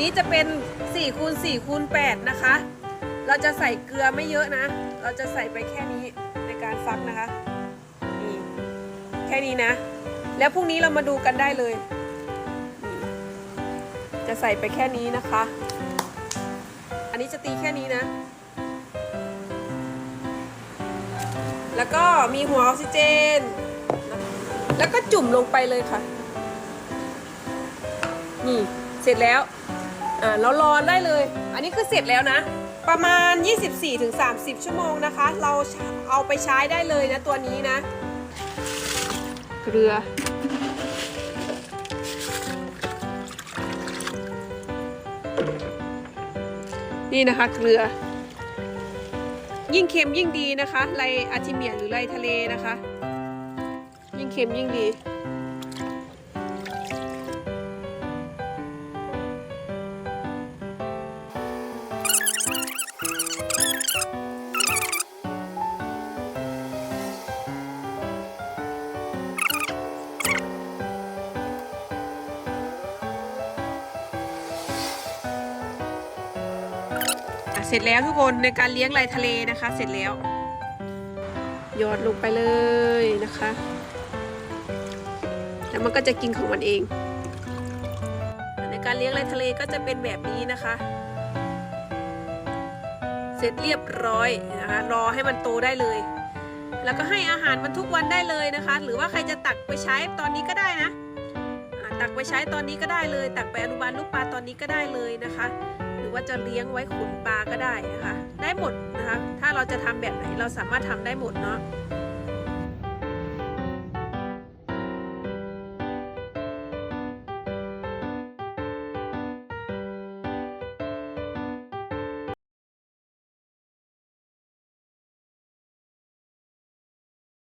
นี้จะเป็น4คูณ4คูณ8นะคะ เราจะใส่เกลือไม่เยอะนะ เราจะใส่ไปแค่นี้ในการฟักนะคะนี่แค่นี้นะ แล้วพรุ่งนี้เรามาดูกันได้เลย จะใส่ไปแค่นี้นะคะ อันนี้จะตีแค่นี้นะ แล้วก็มีหัวออกซิเจน แล้วก็จุ่มลงไปเลยค่ะ นี่เสร็จแล้ว อ่าเรารอได้เลย อันนี้คือเสร็จแล้วนะ ประมาณ 24-30 ชั่วโมงนะคะ เราเอาไปใช้ได้เลยนะตัวนี้นะ เกลือ นี่นะคะเกลือ ยิ่งเค็มยิ่งดีนะคะไรอาร์ติเมียนหรือไรทะเลนะคะ ยิ่งเค็มยิ่งดี เสร็จแล้วทุกคนในการเลี้ยงลายทะเลนะคะ เสร็จแล้วหยอดลงไปเลยนะคะ แล้วมันก็จะกินของมันเอง ในการเลี้ยงลายทะเลก็จะเป็นแบบนี้นะคะ เสร็จเรียบร้อยนะคะรอให้มันโตได้เลย แล้วก็ให้อาหารมันทุกวันได้เลยนะคะ หรือว่าใครจะตักไปใช้ตอนนี้ก็ได้นะอะ ตักไปใช้ตอนนี้ก็ได้เลย ตักไปอนุบาลลูกปลาตอนนี้ก็ได้เลยนะคะ หรือว่าจะเลี้ยงไว้ขุนปลาก็ได้นะคะ ได้หมดนะคะ ถ้าเราจะทำแบบไหนเราสามารถทำได้หมดเนาะ